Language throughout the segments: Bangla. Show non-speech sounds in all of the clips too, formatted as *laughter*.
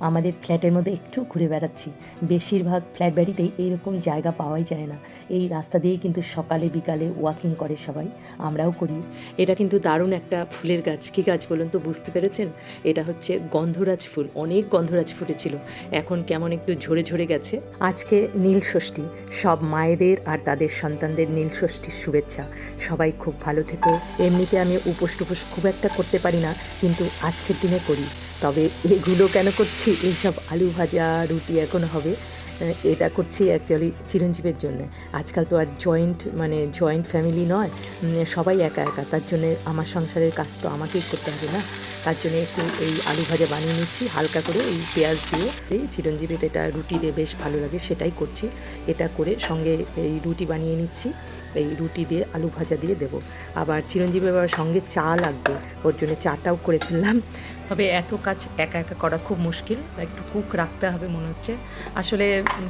আমাদের ফ্ল্যাটের মধ্যে একটু ঘুরে বেড়াচ্ছি। বেশিরভাগ ফ্ল্যাট বাড়িতেই এইরকম জায়গা পাওয়াই যায় না। এই রাস্তা দিয়েই কিন্তু সকালে বিকালে ওয়াকিং করে সবাই। আমরাও করি। এটা কিন্তু দারুণ একটা ফুলের গাছ। কী গাছ বলুন তো বুঝতে পেরেছেন? এটা হচ্ছে গন্ধরাজ ফুল। অনেক গন্ধরাজ ফুটেছিল। এখন কেমন একটু ঝরে ঝরে গেছে। আজকে নীল ষষ্ঠী সব মায়েদের আর তাদের সন্তানদের নীল ষষ্ঠীর শুভেচ্ছা। সবাই খুব ভালো থেকো। এমনিতে আমি উপোস টুপোস খুব একটা করতে পারি না কিন্তু আজকের দিনে করি। তবে এগুলো কেন করছি? এইসব আলু ভাজা, রুটি এখন হবে। এটা করছি অ্যাকচুয়ালি চিরঞ্জীবের জন্য। আজকাল তো আর জয়েন্ট মানে জয়েন্ট ফ্যামিলি নয় সবাই একা একা। তার জন্য আমার সংসারের কাজ তো আমাকেই করতে হবে না। তার জন্য একটু এই আলু ভাজা বানিয়ে নিচ্ছি, হালকা করে এই পেঁয়াজ দিয়ে। এই চিরঞ্জীবের এটা রুটি দিয়ে বেশ ভালো লাগে, সেটাই করছি। এটা করে সঙ্গে এই রুটি বানিয়ে নিচ্ছি। এই রুটি দিয়ে আলু ভাজা দিয়ে দেবো। আবার চিরঞ্জীবী আবার সঙ্গে চা লাগবে। ওর জন্য চাটাও করে ফেললাম। তবে এত কাজ একা একা করা খুব মুশকিল। একটু কুক রাখতে হবে মনে হচ্ছে। আসলে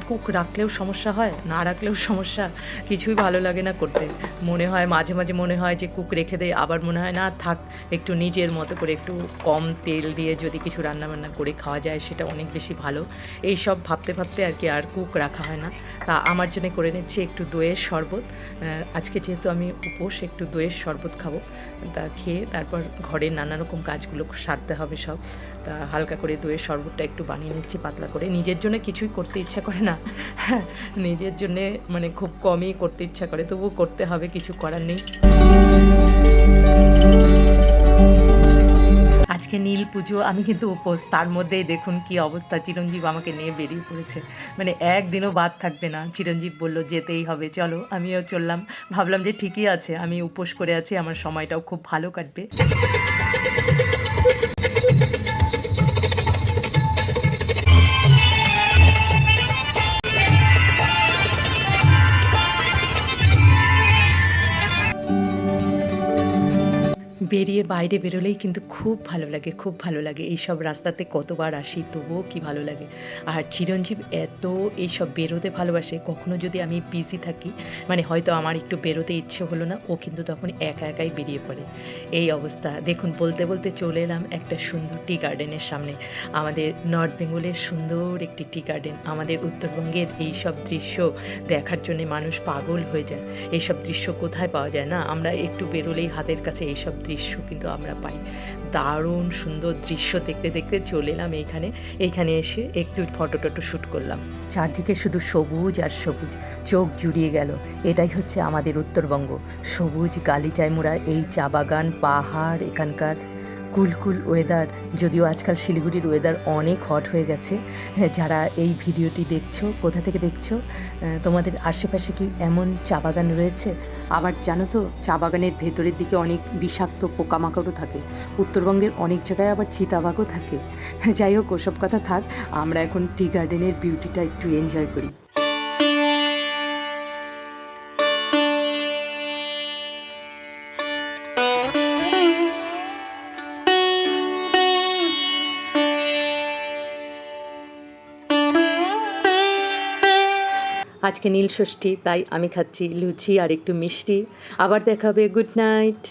কুক রাখলেও সমস্যা হয়, না রাখলেও সমস্যা। কিছুই ভালো লাগে না করতে। মনে হয়, মাঝে মাঝে মনে হয় যে কুক রেখে দেয় আবার মনে হয় না, থাক, একটু নিজের মতো করে একটু কম তেল দিয়ে যদি কিছু রান্না বান্না করে খাওয়া যায়, সেটা অনেক বেশি ভালো। এই সব ভাবতে ভাবতে আর কি আর কুক রাখা হয় না। তা আমার জন্য করে নিচ্ছি একটু দইয়ের শরবত। আজকে যেহেতু আমি উপোস, একটু দইয়ের শরবত খাব। তা খেয়ে তারপর ঘরের নানা রকম কাজগুলো সারতে হবে। সব। তা হালকা করে দইয়ের শরবতটা একটু বানিয়ে নিচ্ছি, পাতলা করে। নিজের জন্য কিছুই করতে ইচ্ছা করে না। *laughs* নিজের জন্যে মানে খুব কমই করতে ইচ্ছা করে, তবুও করতে হবে, কিছু করার নেই। আজকে নীল পুজো, আমি কিন্তু উপোস। তার মধ্যেই দেখুন কি অবস্থা, চিরঞ্জীব আমাকে নিয়ে বেরিয়ে পড়েছে। মানে একদিনও বাদ থাকবে না। চিরঞ্জীব বলল, যেতেই হবে, চলো। আমিও চললাম। ভাবলাম যে ঠিকই আছে, আমি উপোস করে আছি, আমার সময়টাও খুব ভালো কাটবে। বেরিয়ে বাইরে বেরোলেই কিন্তু খুব ভালো লাগে, খুব ভালো লাগে। এইসব রাস্তাতে কতবার আসি তবুও কি ভালো লাগে। আর চিরঞ্জীব এত এইসব বেরোতে ভালোবাসে, কখনো যদি আমি বিজি থাকি মানে হয়তো আমার একটু বেরোতে ইচ্ছে হলো না, ও কিন্তু তখন একা একাই বেরিয়ে পড়ে। এই অবস্থা। দেখুন, বলতে বলতে চলে এলাম একটা সুন্দর টি গার্ডেনের সামনে। আমাদের নর্থ বেঙ্গলের সুন্দর একটি টি গার্ডেন আমাদের উত্তরবঙ্গের এই সব দৃশ্য দেখার জন্য মানুষ পাগল হয়ে যায়। এইসব দৃশ্য কোথায় পাওয়া যায় না? আমরা একটু বেরোলেই হাতের কাছে এইসব দৃশ্য কিন্তু আমরা পাই। দারুণ সুন্দর দৃশ্য দেখতে দেখতে চলে এলাম এইখানে। এইখানে এসে একটু ফটো টটো শ্যুট করলাম। চারদিকে শুধু সবুজ আর সবুজ, চোখ জুড়িয়ে গেল। এটাই হচ্ছে আমাদের উত্তরবঙ্গ। সবুজ গালিচায় মোড়া এই চা বাগান, পাহাড় এখানকার। কুলকুল ওয়েদার যদিও আজকাল শিলিগুড়ির ওয়েদার অনেক হট হয়ে গেছে। হ্যাঁ, যারা এই ভিডিওটি দেখছ কোথা থেকে দেখছ তোমাদের আশেপাশে কি এমন চা বাগান রয়েছে? আবার জানো তো চা বাগানের ভেতরের দিকে অনেক বিষাক্ত পোকামাকড়ও থাকে। উত্তরবঙ্গের অনেক জায়গায় আবার চিতাবাঘও থাকে। যাই হোক ওসব কথা থাক আমরা এখন টি গার্ডেনের বিউটিটা একটু এনজয় করি। আজকে নীল ষষ্ঠী তাই আমি খাচ্ছি লুচি আর একটু মিষ্টি। আবার দেখাবে গুড নাইট।